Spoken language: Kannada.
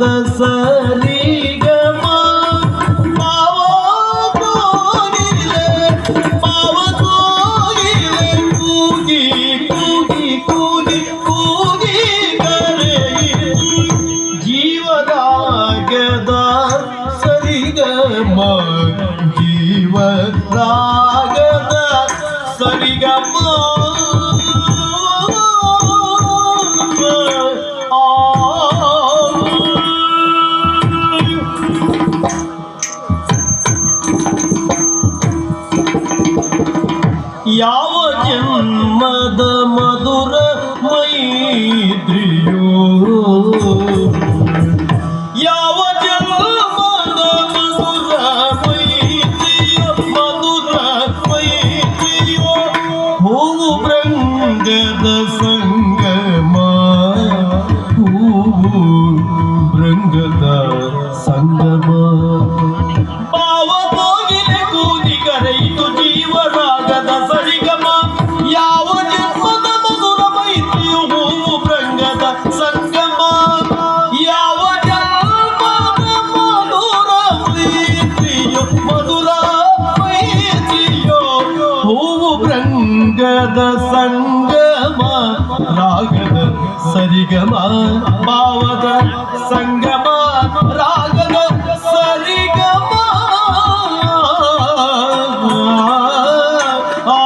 ರಾಗದ ಸರಿಗಮ. ಮಾವ ಕೋಗಿಲೆ ಮಾವ ಯಾವ ಜನ್ಮದ ಮಧುರ ಮೈತ್ರಿಯೋ ಯಾವ ಜನ್ಮದ ಮಧುರ ಮೈತ್ರಿಯೋ ಮಧುರ ಮೈತ್ರಿಯೋ ಹೂವು ಬೃಂಗದ ಬೃಂಗದ ಸಂಗಮ ರಾಗದ ಸರಿಗಮ ಭಾವದ ಸಂಗಮ ರಾಗದ ಸರಿಗಮ ಆ,